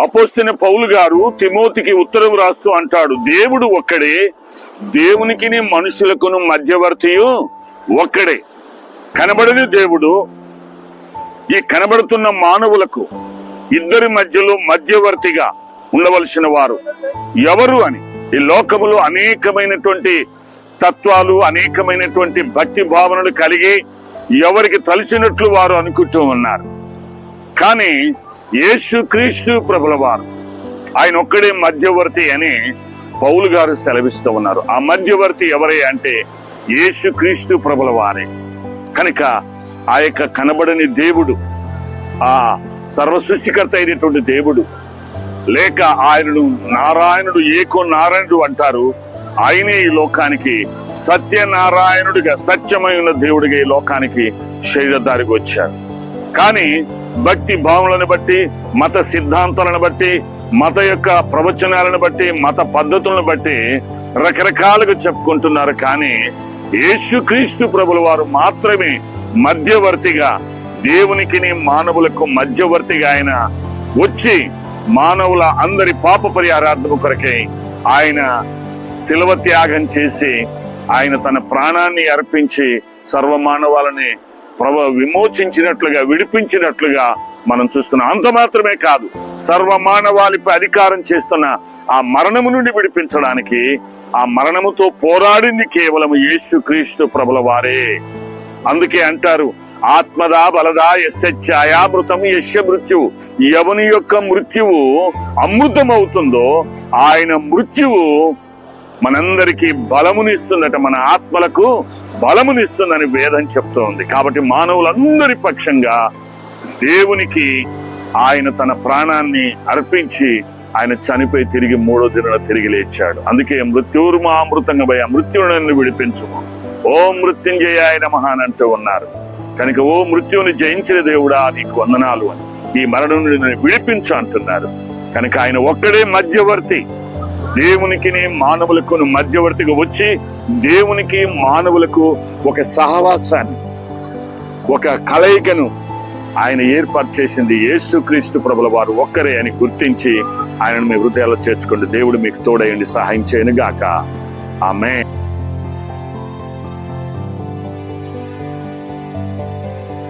అపోసిన పౌలు గారు తిమోతికి ఉత్తరం రాస్తూ అంటాడు దేవుడు ఒక్కడే దేవునికిని మనుషులకును మధ్యవర్తియు ఒక్కడే. కనబడని దేవుడు ఈ కనబడుతున్న మానవులకు ఇద్దరి మధ్యలో మధ్యవర్తిగా ఉండవలసిన వారు ఎవరు అని. ఈ లోకములో అనేకమైనటువంటి తత్వాలు అనేకమైనటువంటి భక్తి భావనలు కలిగి ఎవరికి తలిచినట్లు వారు అనుకుంటూ ఉన్నారు. కానీ యేసు క్రీస్తు ప్రభుల వారు. ఆయన ఒక్కడే మధ్యవర్తి అని పౌలు గారు సెలవిస్తూ ఉన్నారు. ఆ మధ్యవర్తి ఎవరే అంటే యేసు క్రీస్తు ప్రభుల వారే. కనుక ఆ యొక్క కనబడని దేవుడు ఆ సర్వ సృష్టికర్త అయినటువంటి దేవుడు లేక ఆయనను నారాయణుడు ఏకో నారాయణుడు అంటారు. ఆయనే ఈ లోకానికి సత్యనారాయణుడిగా సత్యమైన దేవుడిగా ఈ లోకానికి శరీరధారికి వచ్చారు. కానీ భక్తి భావములను బట్టి మత సిద్ధాంతాలను బట్టి మత యొక్క ప్రవచనాలను బట్టి మత పద్ధతులను బట్టి రకరకాలుగా చెప్పుకుంటున్నారు. కానీ యేసుక్రీస్తు ప్రభుల వారు మాత్రమే మధ్యవర్తిగా దేవునికిని మానవులకు మధ్యవర్తిగా ఆయన వచ్చి మానవుల అందరి పాప పరిహారార్థము కొరకై ఆయన శిలవ త్యాగం చేసి ఆయన తన ప్రాణాన్ని అర్పించి సర్వమానవాలని ప్రభు విమోచించినట్లుగా విడిపించినట్లుగా మనం చూస్తున్నాం అంత మాత్రమే కాదు సర్వ మానవాళిపై అధికారం చేస్తున్న ఆ మరణము నుండి విడిపించడానికి ఆ మరణముతో పోరాడింది కేవలం యేసు క్రీస్తు ప్రభుల వారే. అందుకే అంటారు ఆత్మదా బలదా యశచ్ఛాయామృతం యశ మృత్యు. ఎవని యొక్క మృత్యువు అమృతం అవుతుందో ఆయన మృత్యువు మనందరికీ బలమునిస్తుందట మన ఆత్మలకు బలమునిస్తుందని వేదం చెప్తోంది. కాబట్టి మానవులందరి పక్షంగా దేవునికి ఆయన తన ప్రాణాన్ని అర్పించి ఆయన చనిపోయి తిరిగి మూడో దిన తిరిగి లేచాడు. అందుకే మృత్యుర్మామృతంగా భయ మృత్యువుని విడిపించుము. ఓ మృత్యుంజయ ఆయన మహాన్ అంటూ ఉన్నారు. కనుక ఓ మృత్యువుని జయించిన దేవుడా నీకు వందనాలు అని. ఈ మరణం నుండి విడిపించు అంటున్నారు. కనుక ఆయన ఒక్కడే మధ్యవర్తి. దేవునికి మానవులకు మధ్యవర్తిగా వచ్చి దేవునికి మానవులకు ఒక సహవాసాన్ని ఒక కలయికను ఆయన ఏర్పాటు చేసింది యేసుక్రీస్తు ప్రభుల వారు ఒక్కరే అని గుర్తించి ఆయనను మీ హృదయాల్లో చేర్చుకోండి. దేవుడు మీకు తోడయండి సహాయం చేయను గాక ఆమె